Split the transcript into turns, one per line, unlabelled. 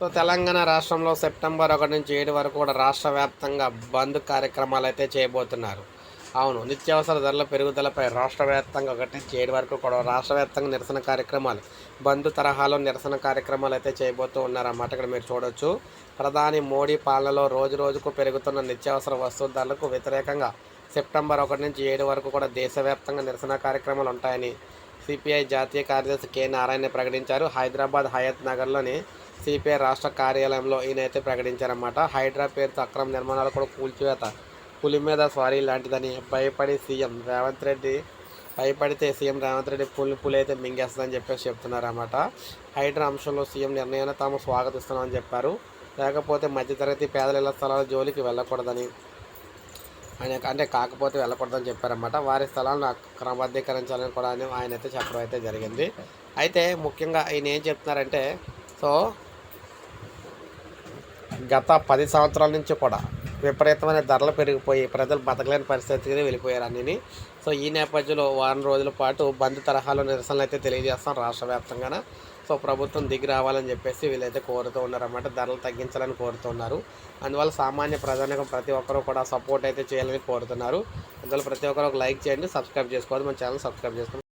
So Telangana రాష్ట్రంలో September ఒకటి నుంచి ఏడు వరకు కూడా రాష్ట్ర వ్యాప్తంగా బంద్ కార్యక్రమాలు అయితే చేయబోతున్నారు. అవును నిత్యావసర ధరల పెరుగుదలపై రాష్ట్ర వ్యాప్తంగా ఒకటి నుంచి ఏడు వరకు కూడా రాష్ట్ర వ్యాప్తంగా నిరసన కార్యక్రమాలు బంద్ తరహాలో నిరసన కార్యక్రమాలు అయితే చేయబోతూ ఉన్నారన్నమాట ఇక్కడ మీరు చూడొచ్చు. ప్రధాని మోడీ పాలనలో రోజు రోజుకు పెరుగుతున్న నిత్యావసర వస్తువు ధరలకు వ్యతిరేకంగా సెప్టెంబర్ ఒకటి నుంచి ఏడు వరకు కూడా దేశవ్యాప్తంగా నిరసన కార్యక్రమాలు ఉంటాయని సిపిఐ జాతీయ కార్యదర్శి కె నారాయణ ప్రకటించారు. హైదరాబాద్ హయత్ నగర్లోని సిపిఐ రాష్ట్ర కార్యాలయంలో ఈయన అయితే ప్రకటించారన్నమాట. హైడ్రా పేరుతో అక్రమ నిర్మాణాలు కూడా కూల్చివేత పులి మీద స్వారీ లాంటిదని భయపడి సీఎం రేవంత్ రెడ్డి భయపడితే సీఎం రేవంత్ రెడ్డి పులి పులి అయితే మింగేస్తుందని చెప్పేసి చెప్తున్నారన్నమాట. హైడ్రా అంశంలో సీఎం నిర్ణయాన్ని తాము స్వాగతిస్తున్నామని చెప్పారు. లేకపోతే మధ్యతరగతి పేదల ఇళ్ళ స్థలాల జోలికి వెళ్ళకూడదని ఆయన అంటే కాకపోతే వెళ్ళకూడదని చెప్పారన్నమాట. వారి స్థలాలను క్రమబద్ధీకరించాలని కూడా ఆయన అయితే చెప్పడం అయితే జరిగింది. అయితే ముఖ్యంగా ఆయన ఏం చెప్తున్నారంటే సో గత పది సంవత్సరాల నుంచి కూడా విపరీతమైన ధరలు పెరిగిపోయి ప్రజలు బతకలేని పరిస్థితికి వెళ్ళిపోయారు అన్నీ సో ఈ నేపథ్యంలో వారం రోజుల పాటు బంద్ తరహాలో నిరసనలు అయితే తెలియజేస్తాం రాష్ట్ర వ్యాప్తంగా సో ప్రభుత్వం దిగి రావాలని చెప్పేసి వీళ్ళైతే కోరుతూ ఉన్నారన్నమాట. ధరలు తగ్గించాలని కోరుతున్నారు అందువల్ల సామాన్య ప్రజానికం ప్రతి ఒక్కరూ కూడా సపోర్ట్ అయితే చేయాలని కోరుతున్నారు. అందువల్ల ప్రతి ఒక్కరు ఒక లైక్ చేయండి సబ్స్క్రైబ్ చేసుకోవాలి మన ఛానల్ సబ్స్క్రైబ్ చేసుకోండి.